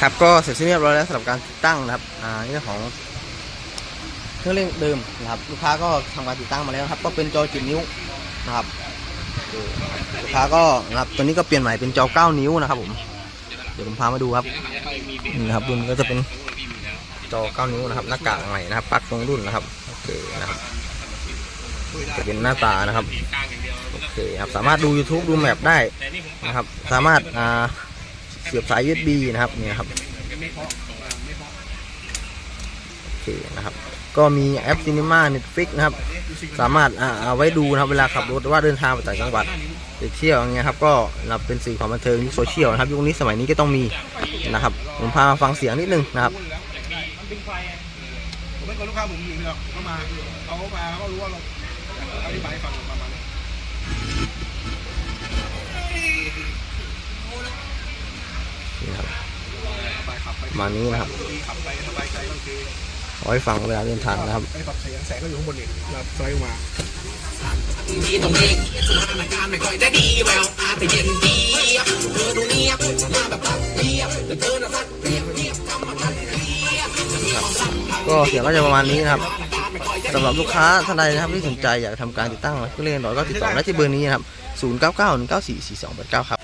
ครับก็เสร็จสิ้นเรียบร้อยแล้วสำหรับการติดตั้งนะครับอ่านี่ของเครื่องเล่นเดิมนะครับลูกค้าก็ทำการติดตั้งมาแล้วครับ ก็เป็นจอ7นิ้วนะครับลูกค้าก็นะครับตัวนี้ก็เปลี่ยนใหม่เป็นจอ 9 นิ้วนะครับผมเดี๋ยวผมพามาดูครับนี่นะครับรุ่นก็จะเป็นจอ 9 นิ้วนะครับ หน้ากากใหม่นะครับปักตรงรุ่นนะครับโอเคนะครับจะเป็นหน้าตานะครับโอเคครับสามารถดู YouTube ดูแมปได้นะครับ สามารถอ่า เสียบสาย USB นะครับนี่ครับโอเคนะครับ ก็มีแอป Cinema Netflix นะครับ สามารถอ่าเอาไว้ดูนะครับเวลาขับรถหรือว่าเดินทางไปต่างจังหวัดไปเที่ยวอย่างเงี้ยครับก็นับเป็นสื่อความบันเทิงยุคโซเชียลนะครับยุคนี้สมัยนี้ก็ต้องมีนะครับผมพามาฟังเสียงนิดนึงนะครับผมไม่กลัวลูกค้าผมอยู่หรอกเขามาเขามาเขารู้ว่าเราอธิบายฟัง มาณนี้นะครับดีขับไปสบายใจก็คือเอาไว้ฟังเวลาเดินทางนะครับไอ้ปรับเสียงแสงก็อยู่ข้างบนนี่เราสไลด์ลงมาที่ตรงนี้สถานการณ์ไม่ค่อยจะดีแววตาแต่เย็นดีเธอดูเนียบมาแบบตัดเรียบแต่เธอน่ะสักเรียบเรียบทำมาทันเรียบก็เสียงก็จะประมาณนี้นะครับสำหรับลูกค้าท่านใดนะครับที่สนใจอยากทำการติดตั้งเครื่องเล่นดอยก็ติดต่อได้ที่เบอร์นี้นะครับ 0 9 9 1 9 4 4 2 8 9 ครับ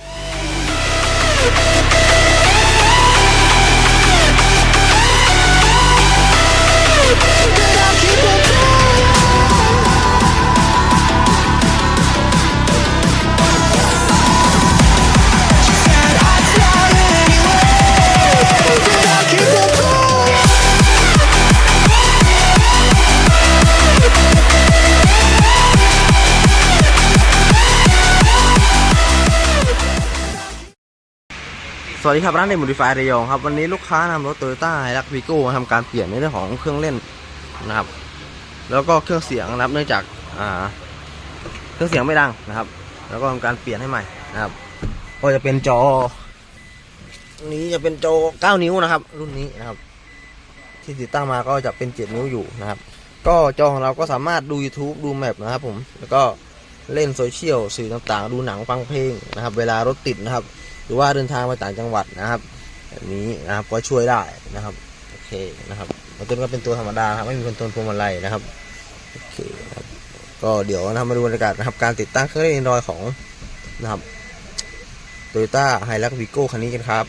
สวัสดีครับร้านเดมูดิฟายระยองครับวันนี้ลูกค้านำรถโตโยต้าไฮรักวีโก้มาทำการเปลี่ยนในเรื่องของเครื่องเล่นนะครับ แล้วก็เครื่องเสียงนะครับเนื่องจากอ่าเครื่องเสียงไม่ดังนะครับ แล้วก็ทำการเปลี่ยนให้ใหม่นะครับ ก็จะเป็นจอ นี้จะเป็นจอ 9 นิ้วนะครับ รุ่นนี้นะครับ ที่ติดตั้งมาก็จะเป็น 7 นิ้วอยู่นะครับ ก็จอของเราก็สามารถดู YouTube ดูแมปนะครับผมแล้วก็เล่นโซเชียลสื่อต่างๆ ดูหนังฟังเพลงนะครับ เวลารถติดนะครับ หรือว่าเดินทางไปต่างจังหวัดนะครับ แบบนี้นะครับก็ช่วยได้นะครับโอเคนะครับมันโทรลก็เป็นตัวธรรมดาครับไม่มีคอนโทรลพวงมาลัยนะครับโอเคครับก็เดี๋ยวนะครับมาดูบรรยากาศนะครับการติดตั้งเครื่องเล่นรอยของนะครับโตโยต้าไฮรักวิโก้คันนี้กันครับ